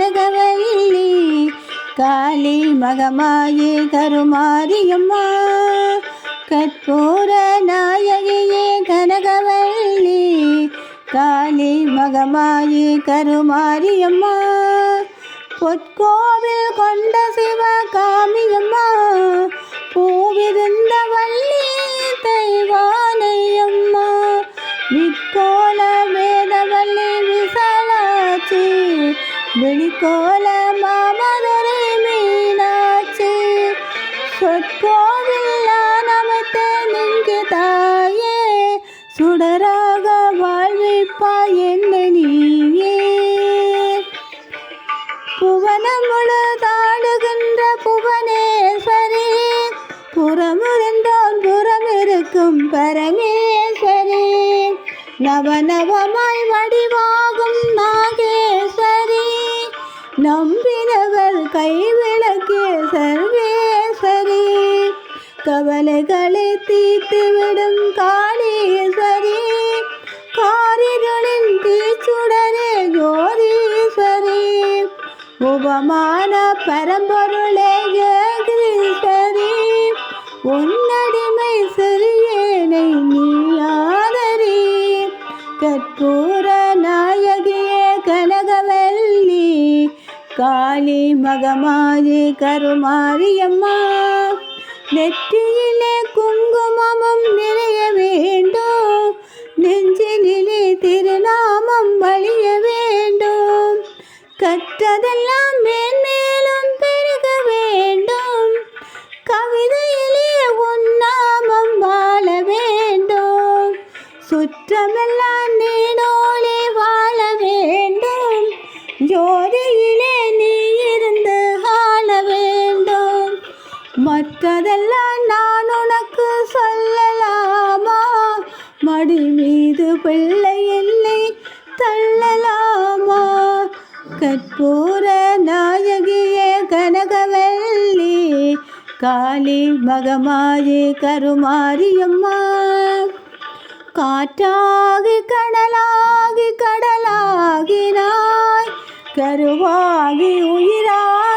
கனகவல்லி காளி மகமாயே கருமாரியம்மா. கற்பூர நாயகியே கனகவல்லி காளி மகமாயே கருமாரியம்மா. பொற்கோவில் கொண்ட சிவ வெளிக்கோல மாமதுரை மீனாட்சி. சொற்கோவில் நான் அமைத்த நின்று தாயே. சுடராக வாழ்விப்பா என்ன நீயே. புவனம் முழுதாடுகின்ற புவனேஸ்வரி. புறமிருந்தோன் புறமிருக்கும் பரமேஸ்வரி. நவநவமாய் வடிவாகும் நாகே நம்பினவர் கைவிளக்கே சர்வேசரி கவலைகளை தீர்த்துவிடும் காளீஸ்வரி. காரிருளின் தீச்சுடரே ஜோதீஸ்வரி. உபமான பரம்பொருளே ஜெகதீஸ்வரி. உன்னடிமை சிறியேனை நீ ஆதரி. கற்பூர காளி மகமாயி கருமாரியம்மா நெற்றியிலே குங்குமமும் நிறைய வேண்டும். நெஞ்சினிலே திருநாமம் வழிய வேண்டும். கற்றதெல்லாம் மேன்மேலும் பெருக வேண்டும். கவிதையிலே உன்னாமம் வாழ வேண்டும். சுற்றமெல்லாம் நீடோலே மற்றதெல்லாம் நான் உனக்கு சொல்லலாமா? மடி மீது பிள்ளை என்னை தள்ளலாமா? கற்பூர நாயகியே கனகவல்லி காளி மகமாயி கருமாரியம்மா. காற்றாகி கடலாகி கடலாகினாய் கருவாகி உயிராய்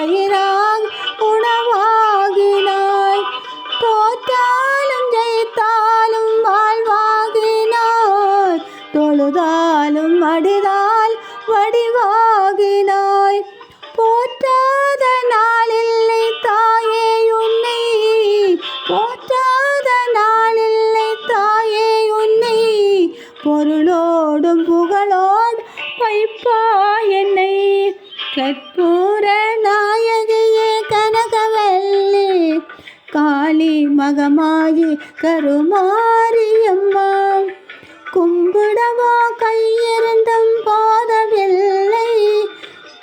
நிலமாகி உணவாகினாய். தோற்றாலும் ஜெயித்தாலும் வாழ்வாகினாய். தொழுதாலும் அடிதால் வடிவாகினாய். போற்றாத நாளில்லை தாயே உன்னை. போற்றாத நாளில்லை தாயே உன்னை. பொருளோடும் புகழோடும் வைப்பா என்னை. கற்பூர நாயகியே கனகவல்லி காளி மகமாயி கருமாரியம்மா. கும்பிடவா கையிருந்தும் போதவில்லை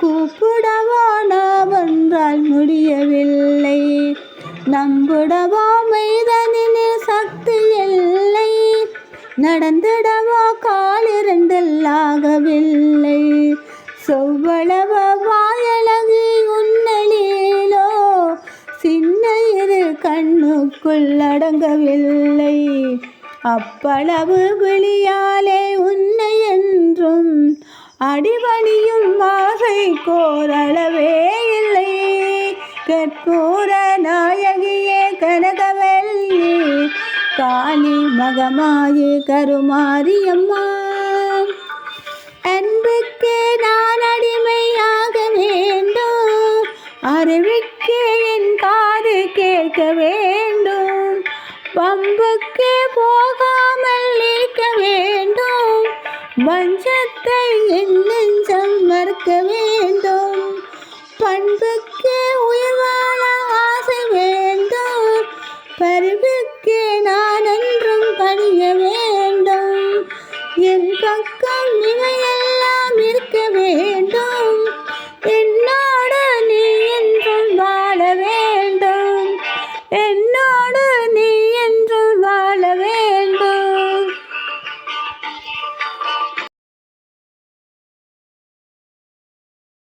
கூப்பிடவா நான் வந்தால் முடியவில்லை. நம்பிடவா மைதனின் சக்தி இல்லை நடந்திடவா காலிருந்தல்லாகவில்லை சொவ்வளவா கண்ணுக்குள் அடங்கவில்லை அப்பளவு விழியாலே உன்னை என்றும் அடிபணியும் வாசை கோரளவே இல்லை. கற்பூர நாயகியே கனகவல்லி காளி மகமாயி கருமாரியம்மா. பம்புக்கே போகாமல் இருக்க வேண்டும். வஞ்சத்தை நெஞ்சம் மறுக்க வேண்டும். பண்புக்கே உயர்வான ஆசை வேண்டும். பருவுக்கே நான் என்றும் பணிய வேண்டும். என் பக்கம் பக்க